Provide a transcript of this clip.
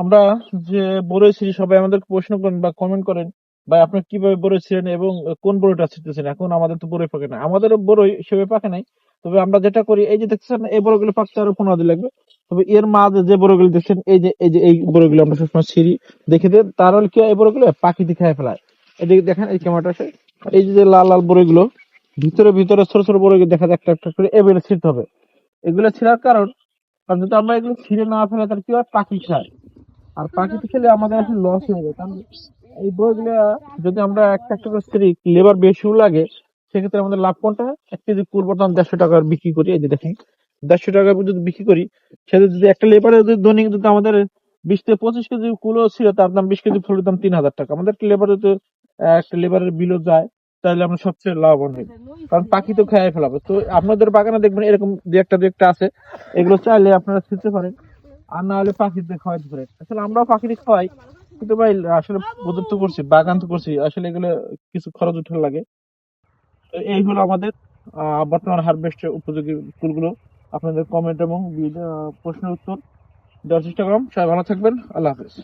আমরা যে বড়ই ছিঁড়ি সবাই আমাদের প্রশ্ন করেন বা কমেন্ট করেন, ভাই আপনি কীভাবে বড়ই ছিলেন এবং কোন বড়ইটা ছিঁড়তেছেন এখন আমাদের তো বড়ই পাকে না আমাদের বড়ই সেভাবে পাকে নাই। তবে আমরা যেটা করি, এই যে দেখছেন এই বড়গুলো পাকতে আরও পনেরো দিন লাগবে। তবে এর মাঝে যে বড়গুলো দেখছেন, এই যে এই যে, এই বড়গুলো আমরা সবসময় ছিঁড়ি দেখে দেন, তার হলে কি এই বড়গুলো পাখিতে খেয়ে ফেলায়। এদিকে দেখেন, এই ক্যামেরাটা আছে। এই যে লাল লাল বড়গুলো, ভিতরে ভিতরে ছোট ছোট বড়গুলো দেখা যায়, একটা একটা করে এবারে ছিঁড়তে হবে। এগুলো ছিঁড়ার কারণ কারণ যদি আমরা এগুলো ছিঁড়ে না ফেলে, তাহলে কি হয়? পাখি খায় আর পাখিতে খেলে আমাদের আসলে লস হয়ে যায়। কারণ এই বইগুলো যদি আমরা একটা একটা করে ছিঁড়ি লেবার বেশিও লাগে, সেক্ষেত্রে আমাদের লাভ কোনটা? এক কেজি কুল বর্তমান দেড়শো টাকার বিক্রি করি, এই যে দেখেন। দেড়শো টাকা যদি বিক্রি করি, সেটা যদি একটা লেবারে যদি দৈনিক যদি আমাদের বিশ থেকে পঁচিশ কেজি কুলো ছিল, তার দাম বিশ কেজি ফুলের দাম তিন হাজার টাকা। আমাদের একটা লেবার যদি একটা লেবারের বিলও যায়, তাহলে আমরা সবচেয়ে লাভবান হই। কারণ পাখি তো খেয়ে ফেলাবে। তো আপনাদের বাগানে দেখবেন এরকম দু একটা দু একটা আছে। এগুলো চাইলে আপনারা ছিঁড়তে পারেন। আর না হলে পাখিদের খাওয়াই পারেন আসলে আমরাও পাখিকে খাওয়াই, কিন্তু ভাই, আসলে প্রযুক্ত করছি বাগান তো করছি। আসলে এগুলো কিছু খরচ উঠার লাগে। তো এই হলো আমাদের বর্তমান হারভেস্টের উপযোগী ফুলগুলো। আপনাদের কমেন্ট এবং প্রশ্নের উত্তর দেওয়ার চেষ্টা করলাম। সবাই ভালো থাকবেন। আল্লাহ হাফেজ।